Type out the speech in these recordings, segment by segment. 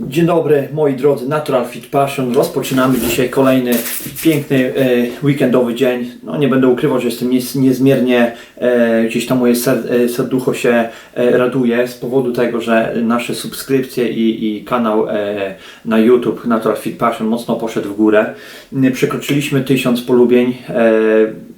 Dzień dobry moi drodzy, Natural Fit Passion. Rozpoczynamy dzisiaj kolejny piękny e, weekendowy dzień. No nie będę ukrywał, że jestem niezmiernie, e, gdzieś tam moje e, serducho się raduje z powodu tego, że nasze subskrypcje i, i kanał na YouTube Natural Fit Passion mocno poszedł w górę. Przekroczyliśmy tysiąc polubień.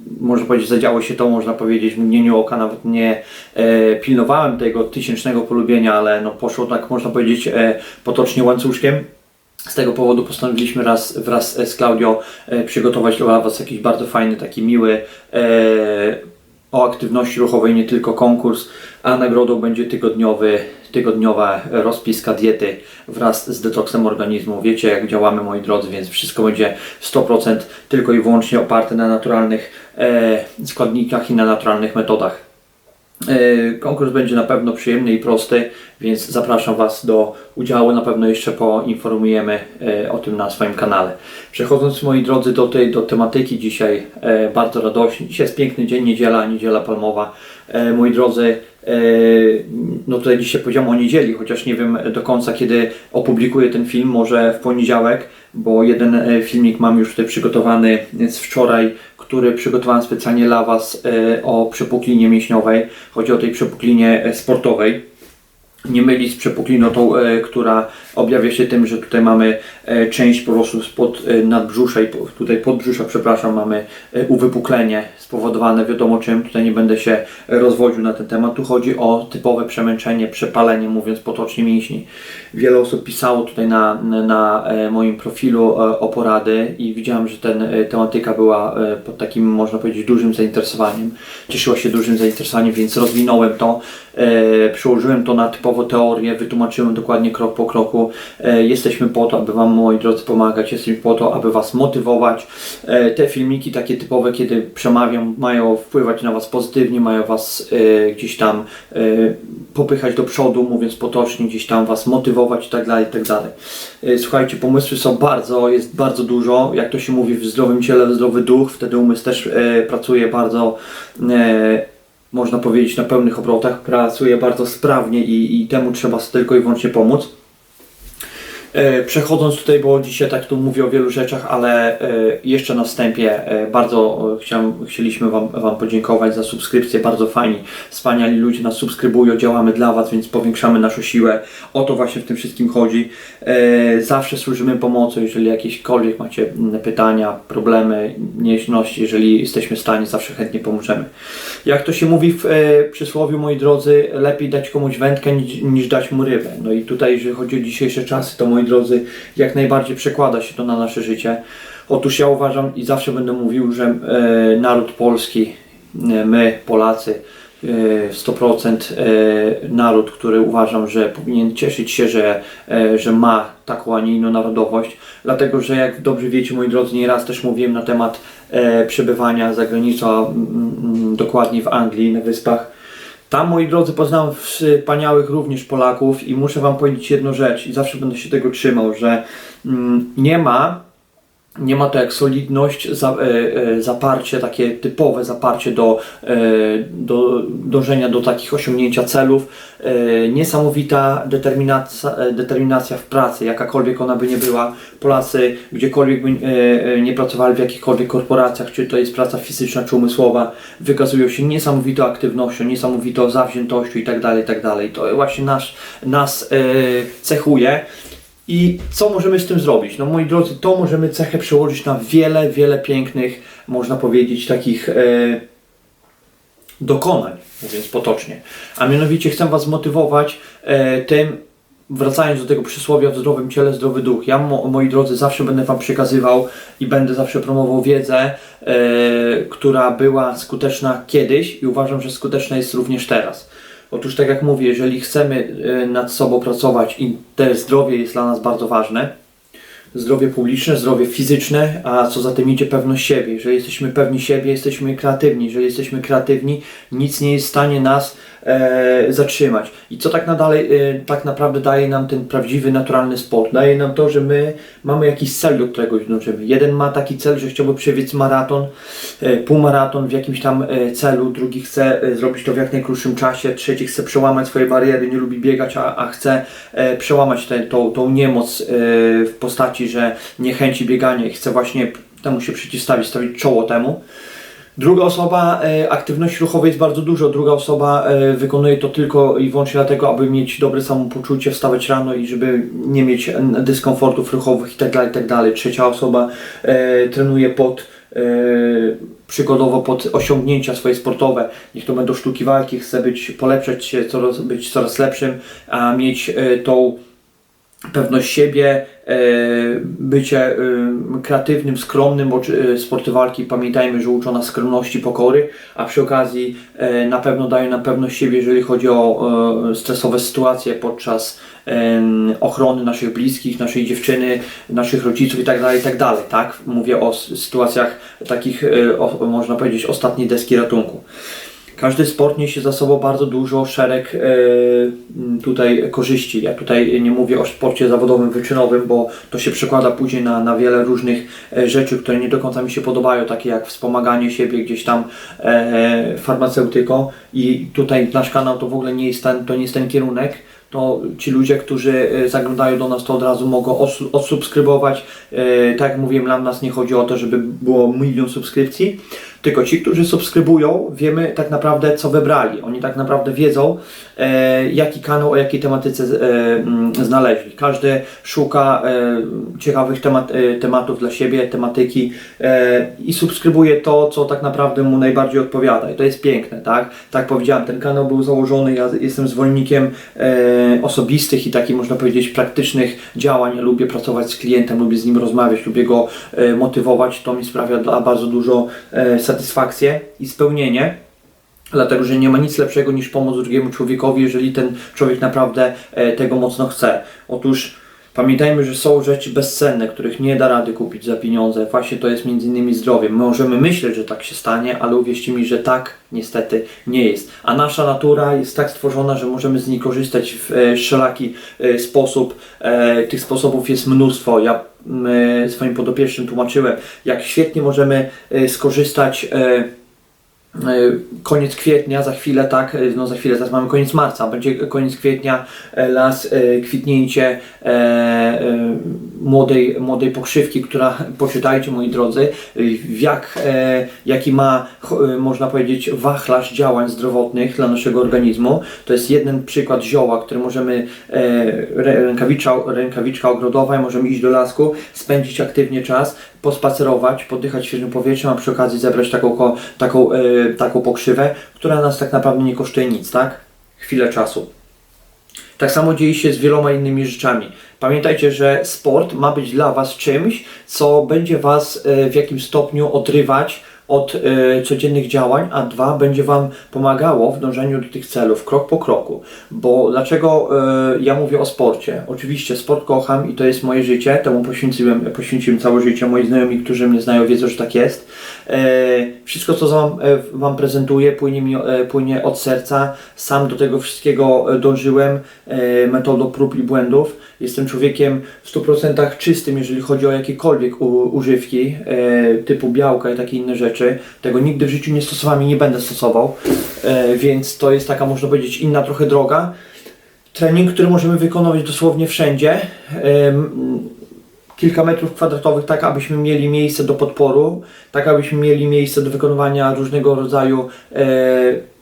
E, można powiedzieć, zadziało się to, można powiedzieć, mgnieniu oka nawet nie e, pilnowałem tego tysięcznego polubienia, ale no poszło tak, można powiedzieć, e, potocznie łańcuszkiem. Z tego powodu postanowiliśmy raz wraz z Klaudio e, przygotować dla Was jakiś bardzo fajny, taki miły e, o aktywności ruchowej, nie tylko konkurs, a nagrodą będzie tygodniowy, tygodniowa rozpiska diety wraz z detoksem organizmu. Wiecie jak działamy moi drodzy, więc wszystko będzie 100% tylko i wyłącznie oparte na naturalnych e, składnikach i na naturalnych metodach. E, Konkurs będzie na pewno przyjemny i prosty, więc zapraszam Was do udziału. Na pewno jeszcze poinformujemy e, o tym na swoim kanale. Przechodząc moi drodzy do tej do tematyki dzisiaj, e, bardzo radośnie. Dzisiaj jest piękny dzień, niedziela, niedziela palmowa. Moi drodzy, no tutaj dzisiaj powiedziałem o niedzieli, chociaż nie wiem do końca kiedy opublikuję ten film, może w poniedziałek, bo jeden e, filmik mam już tutaj przygotowany z wczoraj, który przygotowałem specjalnie dla Was e, o przepuklinie mięśniowej. Chodzi o tej przepuklinie e, sportowej. Nie mylić z przepukliną tą, e, która objawia się tym, że tutaj mamy e, część po prostu spod e, nadbrzusza i tutaj podbrzusza, przepraszam, mamy e, uwypuklenie spowodowane wiadomo czym. Tutaj nie będę się rozwodził na ten temat. Tu chodzi o typowe przemęczenie, przepalenie, mówiąc potocznie mięśni. Wiele osób pisało tutaj na, na moim profilu o porady i widziałem, że ten tematyka była pod takim, można powiedzieć, dużym zainteresowaniem. Cieszyła się dużym zainteresowaniem, więc rozwinąłem to, przełożyłem to na typowo teorię, wytłumaczyłem dokładnie krok po kroku. E, jesteśmy po to, aby Wam, moi drodzy, pomagać, jesteśmy po to, aby Was motywować. E, te filmiki takie typowe, kiedy przemawiam, mają wpływać na Was pozytywnie, mają Was e, gdzieś tam popychać do przodu, mówiąc potocznie, gdzieś tam Was motywować i tak dalej, i tak dalej. Słuchajcie, pomysły są bardzo, jest bardzo dużo. Jak to się mówi, w zdrowym ciele, zdrowy duch, wtedy umysł też pracuje bardzo można powiedzieć, na pełnych obrotach, pracuje bardzo sprawnie i, i temu trzeba tylko i wyłącznie pomóc. E, Przechodząc tutaj, bo dzisiaj tak tu mówię o wielu rzeczach, ale e, jeszcze na wstępie e, bardzo chciałem, chcieliśmy wam, wam podziękować za subskrypcję. Bardzo fajni, wspaniali ludzie nas subskrybują, działamy dla Was, więc powiększamy naszą siłę. O to właśnie w tym wszystkim chodzi. Zawsze służymy pomocą, jeżeli jakiekolwiek macie pytania, problemy, niejaśności, jeżeli jesteśmy w stanie, zawsze chętnie pomożemy. Jak to się mówi w przysłowiu, moi drodzy, lepiej dać komuś wędkę niż, niż dać mu rybę. No i tutaj, jeżeli chodzi o dzisiejsze czasy, to moi drodzy, jak najbardziej przekłada się to na nasze życie. Otóż ja uważam i zawsze będę mówił, że e, naród polski, e, my, Polacy, e, 100% e, naród, który uważam, że powinien cieszyć się, że, e, że ma taką, a nie inną narodowość. Dlatego, że jak dobrze wiecie, moi drodzy, nieraz też mówiłem na temat e, przebywania za granicą, mm, mm, dokładnie w Anglii, na wyspach. Tam, moi drodzy, poznałem wspaniałych również Polaków i muszę Wam powiedzieć jedną rzecz i zawsze będę się tego trzymał, że mm, nie ma nie ma to jak solidność, e, e, zaparcie, takie typowe zaparcie do, e, do dążenia do takich osiągnięcia celów. Niesamowita determinacja, determinacja w pracy, jakakolwiek ona by nie była. Polacy, gdziekolwiek by nie pracowali w jakichkolwiek korporacjach, czy to jest praca fizyczna, czy umysłowa, wykazują się niesamowitą aktywnością, niesamowitą zawziętością itd. itd. To właśnie nas, nas cechuje. I co możemy z tym zrobić? No moi drodzy, to możemy cechę przełożyć na wiele, wiele pięknych, można powiedzieć, takich e, dokonań, mówiąc potocznie. A mianowicie chcę Was motywować e, tym, wracając do tego przysłowia w zdrowym ciele, zdrowy duch. Ja, mo, moi drodzy, zawsze będę Wam przekazywał i będę zawsze promował wiedzę, e, która była skuteczna kiedyś i uważam, że skuteczna jest również teraz. Otóż tak jak mówię, jeżeli chcemy e, nad sobą pracować i te zdrowie jest dla nas bardzo ważne, zdrowie publiczne, zdrowie fizyczne, a co za tym idzie pewność siebie. Jeżeli jesteśmy pewni siebie, jesteśmy kreatywni. Jeżeli jesteśmy kreatywni, nic nie jest w stanie nas e, zatrzymać. I co tak, nadalej, e, tak naprawdę daje nam ten prawdziwy, naturalny sport? Daje nam to, że my mamy jakiś cel, do którego dążymy. Jeden ma taki cel, że chciałby przebiec maraton, e, półmaraton w jakimś tam e, celu, drugi chce e, zrobić to w jak najkrótszym czasie, trzeci chce przełamać swoje bariery, nie lubi biegać, a, a chce e, przełamać tę tą, tą niemoc e, w postaci, że nie chęci biegania i chce właśnie temu się przeciwstawić, stawić czoło temu. Druga osoba, e, aktywności ruchowej jest bardzo dużo. Druga osoba e, wykonuje to tylko i wyłącznie dlatego, aby mieć dobre samopoczucie, wstawać rano i żeby nie mieć dyskomfortów ruchowych itd. itd. Trzecia osoba e, trenuje pod przykładowo pod osiągnięcia swoje sportowe. Niech to będą sztuki walki, chce być, polepszać się, coraz, być coraz lepszym, a mieć tą pewność siebie, bycie e, kreatywnym, skromnym, bo e, sporty walki pamiętajmy, że uczą nas skromności, pokory, a przy okazji e, na pewno dają nam pewność siebie, jeżeli chodzi o e, stresowe sytuacje podczas ochrony naszych bliskich, naszej dziewczyny, naszych rodziców itd., itd., tak? Mówię o sytuacjach takich, e, można powiedzieć, ostatniej deski ratunku. Każdy sport niesie za sobą bardzo dużo szereg e, tutaj korzyści. Ja tutaj nie mówię o sporcie zawodowym, wyczynowym, bo to się przekłada później na, na wiele różnych e, rzeczy, które nie do końca mi się podobają, takie jak wspomaganie siebie gdzieś tam e, farmaceutyką i tutaj nasz kanał to w ogóle nie jest ten, to nie jest ten kierunek. To ci ludzie, którzy zaglądają do nas, to od razu mogą odsubskrybować. Tak jak mówiłem, dla nas nie chodzi o to, żeby było milion subskrypcji, tylko ci, którzy subskrybują, wiemy tak naprawdę, co wybrali. Oni tak naprawdę wiedzą, e, jaki kanał, o jakiej tematyce e, mm, znaleźli. Każdy szuka e, ciekawych temat, e, tematów dla siebie, tematyki e, i subskrybuje to, co tak naprawdę mu najbardziej odpowiada. I to jest piękne, tak? Tak powiedziałem, ten kanał był założony, ja jestem zwolennikiem e, osobistych i takich, można powiedzieć, praktycznych działań. Lubię pracować z klientem, lubię z nim rozmawiać, lubię go e, motywować. To mi sprawia dla bardzo dużo e, satysfakcję i spełnienie. Dlatego, że nie ma nic lepszego niż pomóc drugiemu człowiekowi, jeżeli ten człowiek naprawdę e, tego mocno chce. Otóż pamiętajmy, że są rzeczy bezcenne, których nie da rady kupić za pieniądze. Właśnie to jest między innymi zdrowie. My możemy myśleć, że tak się stanie, ale uwierzcie mi, że tak niestety nie jest. A nasza natura jest tak stworzona, że możemy z niej korzystać w e, wszelaki e, sposób. E, tych sposobów jest mnóstwo. Ja e, swoim podopiecznym tłumaczyłem, jak świetnie możemy e, skorzystać. E, koniec kwietnia, za chwilę, tak, e, no za chwilę, teraz mamy koniec marca, będzie koniec kwietnia, e, las, e, kwitnięcie e, e, młodej, młodej pokrzywki, która, poczytajcie moi drodzy, jak, e, jaki ma, e, można powiedzieć, wachlarz działań zdrowotnych dla naszego organizmu. To jest jeden przykład zioła, który możemy, e, rę- rękawicza, rękawiczka ogrodowa, możemy iść do lasku, spędzić aktywnie czas, pospacerować, poddychać świeżym powietrzem, a przy okazji zebrać taką, taką, taką pokrzywę, która nas tak naprawdę nie kosztuje nic, tak? Chwilę czasu. Tak samo dzieje się z wieloma innymi rzeczami. Pamiętajcie, że sport ma być dla Was czymś, co będzie Was e, w jakimś stopniu odrywać od e, codziennych działań, a dwa, będzie Wam pomagało w dążeniu do tych celów krok po kroku. Bo dlaczego e, ja mówię o sporcie? Oczywiście sport kocham i to jest moje życie, temu poświęciłem, poświęciłem całe życie. Moi znajomi, którzy mnie znają, wiedzą, że tak jest. E, wszystko, co wam, e, wam prezentuję, płynie, mi, e, płynie od serca. Sam do tego wszystkiego dążyłem metodą prób i błędów. Jestem człowiekiem w 100% czystym, jeżeli chodzi o jakiekolwiek używki e, typu białka i takie inne rzeczy. Tego nigdy w życiu nie stosowałem i nie będę stosował, e, więc to jest taka, można powiedzieć, inna trochę droga. Trening, który możemy wykonywać dosłownie wszędzie. Em, kilka metrów kwadratowych, tak abyśmy mieli miejsce do podporu, tak abyśmy mieli miejsce do wykonywania różnego rodzaju e,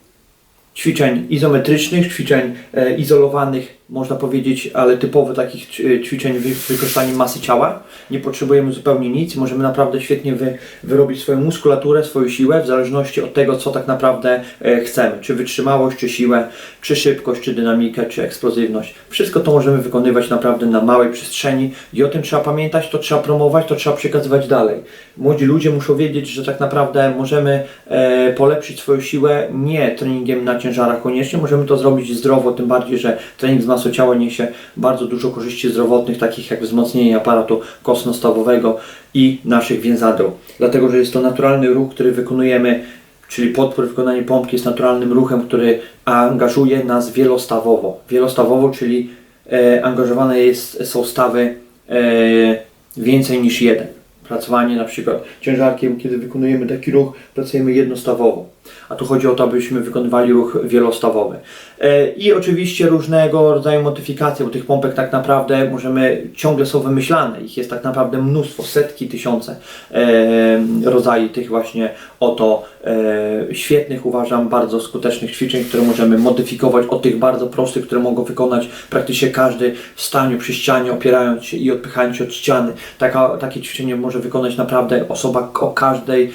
ćwiczeń izometrycznych, ćwiczeń e, izolowanych, można powiedzieć, ale typowo takich ćwiczeń wy, wykorzystania masy ciała. Nie potrzebujemy zupełnie nic, możemy naprawdę świetnie wy, wyrobić swoją muskulaturę, swoją siłę, w zależności od tego, co tak naprawdę e, chcemy. Czy wytrzymałość, czy siłę, czy szybkość, czy dynamikę, czy eksplozywność. Wszystko to możemy wykonywać naprawdę na małej przestrzeni i o tym trzeba pamiętać, to trzeba promować, to trzeba przekazywać dalej. Młodzi ludzie muszą wiedzieć, że tak naprawdę możemy e, polepszyć swoją siłę nie treningiem na ciężarach koniecznie, możemy to zrobić zdrowo, tym bardziej, że trening z masą ciała niesie bardzo dużo korzyści zdrowotnych, takich jak wzmocnienie aparatu kostno-stawowego i naszych więzadeł. Dlatego, że jest to naturalny ruch, który wykonujemy czyli podpór wykonanie pompki jest naturalnym ruchem, który angażuje nas wielostawowo. Wielostawowo, czyli e, angażowane jest, są stawy e, więcej niż jeden. Pracowanie na przykład ciężarkiem, kiedy wykonujemy taki ruch, pracujemy jednostawowo. A tu chodzi o to, abyśmy wykonywali ruch wielostawowy. E, I oczywiście różnego rodzaju modyfikacje, bo tych pompek tak naprawdę możemy, ciągle są wymyślane. Ich jest tak naprawdę mnóstwo, setki, tysiące e, rodzajów tych właśnie oto e, świetnych, uważam, bardzo skutecznych ćwiczeń, które możemy modyfikować od tych bardzo prostych, które mogą wykonać praktycznie każdy w staniu przy ścianie, opierając się i odpychając się od ściany. Taka, takie ćwiczenie może wykonać naprawdę osoba o każdej,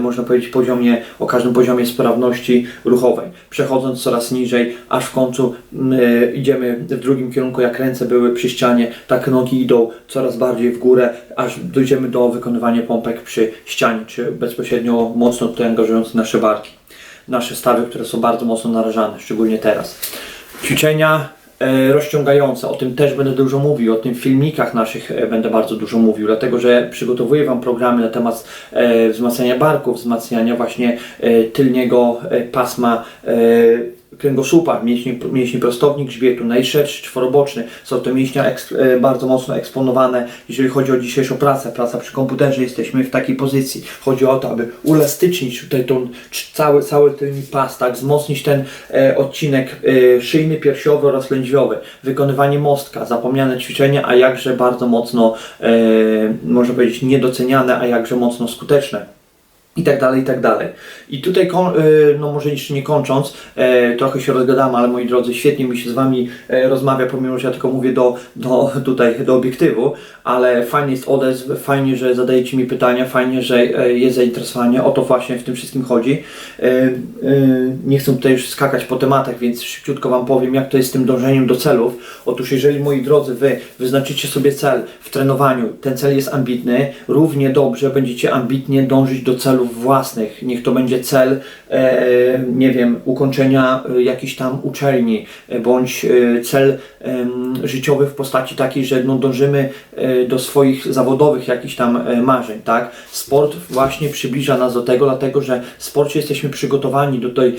można powiedzieć, poziomie, o każdym poziomie sprawności ruchowej. Przechodząc coraz niżej, aż w końcu e, idziemy w drugim kierunku, jak ręce były przy ścianie, tak nogi idą coraz bardziej w górę, aż dojdziemy do wykonywania pompek przy ścianie, czy bezpośrednio mocno tutaj angażując nasze barki. Nasze stawy, które są bardzo mocno narażane, szczególnie teraz. Ćwiczenia e, rozciągające, o tym też będę dużo mówił, o tym filmikach naszych e, będę bardzo dużo mówił, dlatego że przygotowuję Wam programy na temat e, wzmacniania barków, wzmacniania właśnie tylniego pasma kręgosłupa, mięśni, mięśni prostownik grzbietu, najszerszy, czworoboczny. Są to mięśnia eks, e, bardzo mocno eksponowane, jeżeli chodzi o dzisiejszą pracę. Praca przy komputerze, jesteśmy w takiej pozycji. Chodzi o to, aby uelastycznić tutaj tą cały, cały tylny pas, tak, wzmocnić ten e, odcinek e, szyjny, piersiowy oraz lędźwiowy. Wykonywanie mostka, zapomniane ćwiczenie, a jakże bardzo mocno, e, można powiedzieć, niedoceniane, a jakże mocno skuteczne i tak dalej, i tak dalej. I tutaj, y, no może jeszcze nie kończąc, e, trochę się rozgadamy, ale moi drodzy, świetnie mi się z Wami e, rozmawia, pomimo, że ja tylko mówię do, do, tutaj, do obiektywu, ale fajnie jest odezw, fajnie, że zadajecie mi pytania, fajnie, że jest zainteresowanie, o to właśnie w tym wszystkim chodzi. Nie chcę tutaj już skakać po tematach, więc szybciutko Wam powiem, jak to jest z tym dążeniem do celów. Otóż jeżeli, moi drodzy, Wy wyznaczycie sobie cel w trenowaniu, ten cel jest ambitny, równie dobrze będziecie ambitnie dążyć do celów własnych. Niech to będzie cel, e, nie wiem, ukończenia e, jakiejś tam uczelni, e, bądź cel życiowy w postaci takiej, że no, dążymy do swoich zawodowych jakichś tam marzeń, tak? Sport właśnie przybliża nas do tego, dlatego że w sporcie jesteśmy przygotowani do tej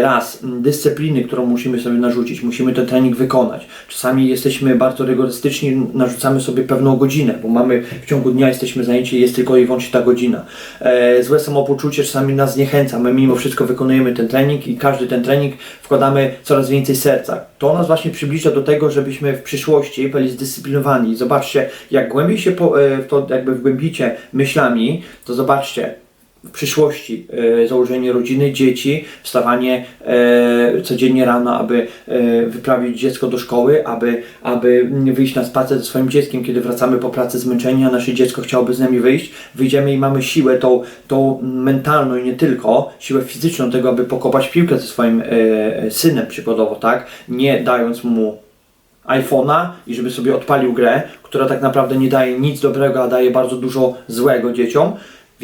raz dyscypliny, którą musimy sobie narzucić, musimy ten trening wykonać. Czasami jesteśmy bardzo rygorystyczni, narzucamy sobie pewną godzinę, bo mamy w ciągu dnia jesteśmy zajęci, jest tylko i wyłącznie ta godzina. Złe samopoczucie czasami nas zniechęca, my mimo wszystko wykonujemy ten trening i każdy ten trening wkładamy coraz więcej serca. To nas właśnie przybliża do tego, żebyśmy w przyszłości byli zdyscyplinowani. Zobaczcie, jak głębiej się po, e, to jakby wgłębicie myślami, to zobaczcie, w przyszłości e, założenie rodziny, dzieci, wstawanie e, codziennie rano, aby e, wyprawić dziecko do szkoły, aby, aby wyjść na spacer ze swoim dzieckiem, kiedy wracamy po pracy zmęczeni, a nasze dziecko chciałoby z nami wyjść, wyjdziemy i mamy siłę tą, tą mentalną i nie tylko, siłę fizyczną tego, aby pokopać piłkę ze swoim synem przykładowo, tak? Nie dając mu iPhone'a i żeby sobie odpalił grę, która tak naprawdę nie daje nic dobrego, a daje bardzo dużo złego dzieciom.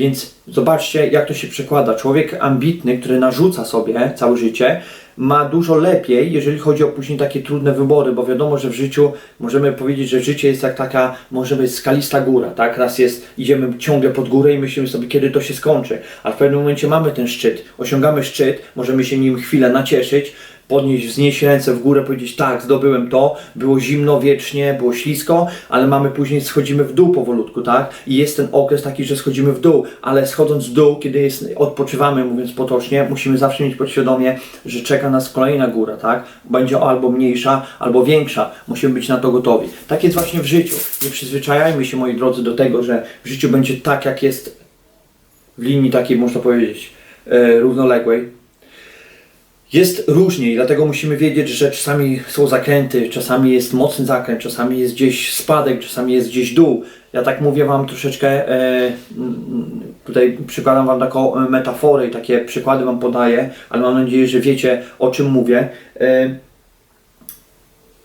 Więc zobaczcie, jak to się przekłada. Człowiek ambitny, który narzuca sobie całe życie, ma dużo lepiej, jeżeli chodzi o później takie trudne wybory, bo wiadomo, że w życiu możemy powiedzieć, że życie jest jak taka, może być skalista góra, tak? Raz jest, idziemy ciągle pod górę i myślimy sobie, kiedy to się skończy, a w pewnym momencie mamy ten szczyt, osiągamy szczyt, możemy się nim chwilę nacieszyć, podnieść, wznieść ręce w górę, powiedzieć tak, zdobyłem to, było zimno wiecznie, było ślisko, ale mamy później, schodzimy w dół powolutku, tak? I jest ten okres taki, że schodzimy w dół, ale schodząc w dół, kiedy jest, odpoczywamy, mówiąc potocznie, musimy zawsze mieć podświadomie, że czeka nas kolejna góra, tak? Będzie albo mniejsza, albo większa. Musimy być na to gotowi. Tak jest właśnie w życiu. Nie przyzwyczajajmy się, moi drodzy, do tego, że w życiu będzie tak, jak jest w linii takiej, można powiedzieć, e, równoległej, jest różnie i dlatego musimy wiedzieć, że czasami są zakręty, czasami jest mocny zakręt, czasami jest gdzieś spadek, czasami jest gdzieś dół. Ja tak mówię Wam troszeczkę, e, mm, tutaj przykładam Wam taką e, metaforę i takie przykłady Wam podaję, ale mam nadzieję, że wiecie o czym mówię. E,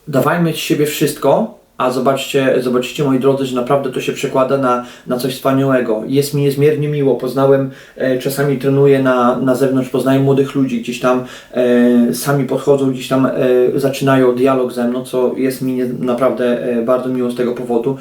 dawajmy z siebie wszystko, A zobaczcie, zobaczycie moi drodzy, że naprawdę to się przekłada na, na coś wspaniałego. Jest mi niezmiernie miło. Poznałem, e, czasami trenuję na, na zewnątrz, poznaję młodych ludzi, gdzieś tam e, sami podchodzą, gdzieś tam e, zaczynają dialog ze mną, co jest mi nie, naprawdę e, bardzo miło z tego powodu.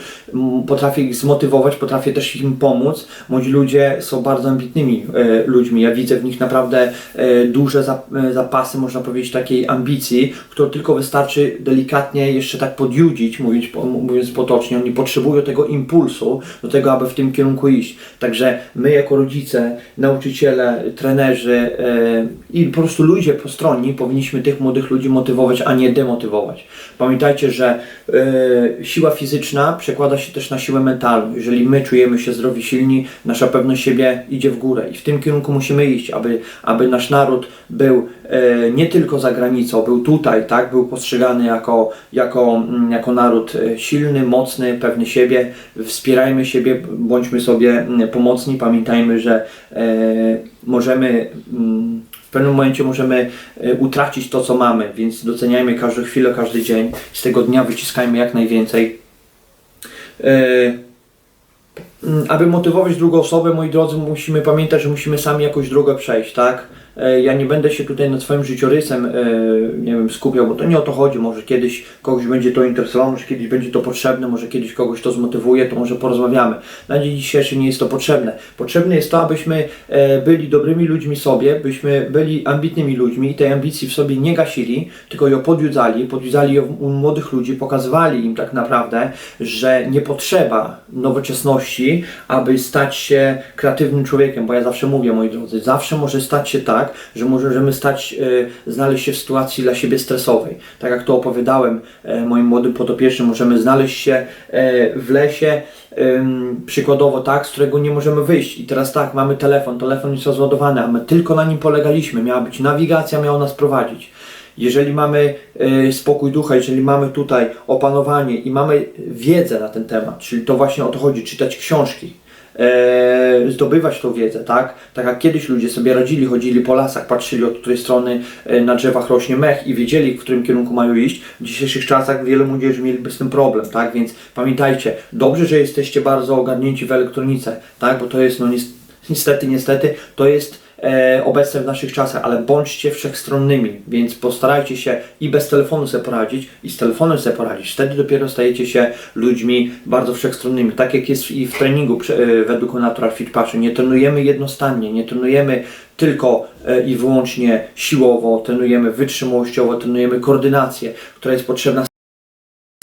Potrafię ich zmotywować, potrafię też im pomóc. Młodzi ludzie są bardzo ambitnymi e, ludźmi. Ja widzę w nich naprawdę e, duże zap- e, zapasy, można powiedzieć, takiej ambicji, którą tylko wystarczy delikatnie jeszcze tak podjudzić, mówiąc, mówiąc potocznie. Oni potrzebują tego impulsu do tego, aby w tym kierunku iść. Także my jako rodzice, nauczyciele, trenerzy e, i po prostu ludzie postronni powinniśmy tych młodych ludzi motywować, a nie demotywować. Pamiętajcie, że e, siła fizyczna przekłada się też na siłę mentalną. Jeżeli my czujemy się zdrowi, silni, nasza pewność siebie idzie w górę i w tym kierunku musimy iść, aby, aby nasz naród był e, nie tylko za granicą, był tutaj, tak, był postrzegany jako, jako, mm, jako naród e, silny, mocny, pewny siebie. Wspierajmy siebie, bądźmy sobie mm, pomocni, pamiętajmy, że e, możemy mm, w pewnym momencie możemy e, utracić to, co mamy, więc doceniajmy każdą chwilę, każdy dzień. Z tego dnia wyciskajmy jak najwięcej. Mm, Aby motywować drugą osobę, moi drodzy, musimy pamiętać, że musimy sami jakąś drogę przejść, tak? E, Ja nie będę się tutaj nad swoim życiorysem, e, nie wiem, skupiał, bo to nie o to chodzi. Może kiedyś kogoś będzie to interesowało, może kiedyś będzie to potrzebne, może kiedyś kogoś to zmotywuje, to może porozmawiamy. Na dzień dzisiejszy nie jest to potrzebne. Potrzebne jest to, abyśmy e, byli dobrymi ludźmi sobie, byśmy byli ambitnymi ludźmi i tej ambicji w sobie nie gasili, tylko ją podjudzali, podjudzali ją u młodych ludzi, pokazywali im tak naprawdę, że nie potrzeba nowoczesności, aby stać się kreatywnym człowiekiem, bo ja zawsze mówię, moi drodzy, zawsze może stać się tak, że możemy stać, e, znaleźć się w sytuacji dla siebie stresowej. Tak jak to opowiadałem e, moim młodym podopiecznym, możemy znaleźć się e, w lesie, przykładowo tak, z którego nie możemy wyjść. I teraz tak, mamy telefon, telefon jest rozładowany, a my tylko na nim polegaliśmy. Miała być nawigacja, miała nas prowadzić. Jeżeli mamy e, spokój ducha, jeżeli mamy tutaj opanowanie i mamy wiedzę na ten temat, czyli to właśnie o to chodzi, czytać książki, e, zdobywać tą wiedzę, tak? Tak jak kiedyś ludzie sobie radzili, chodzili po lasach, patrzyli od której strony e, na drzewach rośnie mech i wiedzieli, w którym kierunku mają iść. W dzisiejszych czasach wiele młodzieży mieliby z tym problem, tak? Więc pamiętajcie, dobrze, że jesteście bardzo ogarnięci w elektronice, tak? Bo to jest, no nies- niestety, niestety, to jest obecne w naszych czasach, ale bądźcie wszechstronnymi, więc postarajcie się i bez telefonu sobie poradzić, i z telefonem sobie poradzić. Wtedy dopiero stajecie się ludźmi bardzo wszechstronnymi. Tak jak jest i w treningu e, według Natural Fit Passion. Nie trenujemy jednostannie, nie trenujemy tylko e, i wyłącznie siłowo, trenujemy wytrzymałościowo, trenujemy koordynację, która jest potrzebna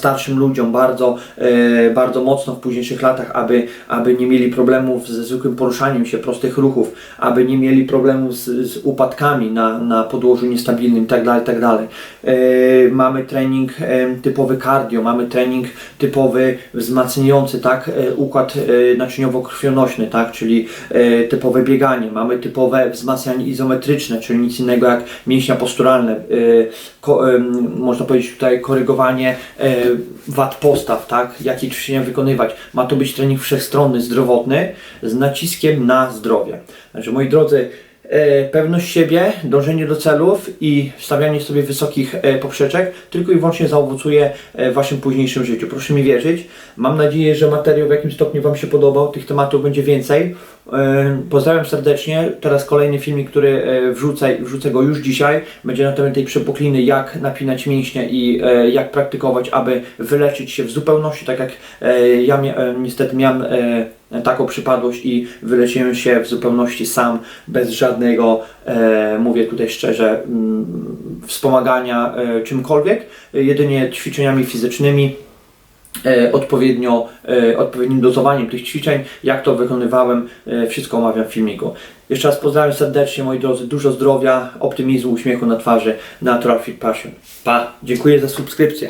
starszym ludziom bardzo, e, bardzo mocno w późniejszych latach, aby, aby nie mieli problemów ze zwykłym poruszaniem się, prostych ruchów, aby nie mieli problemów z, z upadkami na, na podłożu niestabilnym itd. itd. E, mamy trening e, typowy cardio, mamy trening typowy wzmacniający tak, układ naczyniowo-krwionośny, tak, czyli typowe bieganie, mamy typowe wzmacnianie izometryczne, czyli nic innego jak mięśnia posturalne, można powiedzieć tutaj korygowanie wad postaw, tak, jakie ćwiczenia wykonywać. Ma to być trening wszechstronny, zdrowotny, z naciskiem na zdrowie. Także moi drodzy, e, pewność siebie, dążenie do celów i stawianie sobie wysokich e, poprzeczek tylko i wyłącznie zaowocuje e, w Waszym późniejszym życiu. Proszę mi wierzyć. Mam nadzieję, że materiał w jakimś stopniu Wam się podobał. Tych tematów będzie więcej. Pozdrawiam serdecznie. Teraz kolejny filmik, który e, wrzucę, wrzucę go już dzisiaj. Będzie na temat tej przepukliny, jak napinać mięśnie i e, jak praktykować, aby wyleczyć się w zupełności, tak jak e, ja niestety miałem taką przypadłość i wyleczyłem się w zupełności sam, bez żadnego, e, mówię tutaj szczerze, mm, wspomagania e, czymkolwiek, jedynie ćwiczeniami fizycznymi odpowiednio, e, odpowiednim dozowaniem tych ćwiczeń, jak to wykonywałem, e, wszystko omawiam w filmiku. Jeszcze raz pozdrawiam serdecznie moi drodzy, dużo zdrowia, optymizmu, uśmiechu na twarzy, Natural Fit Passion. Pa, dziękuję za subskrypcję.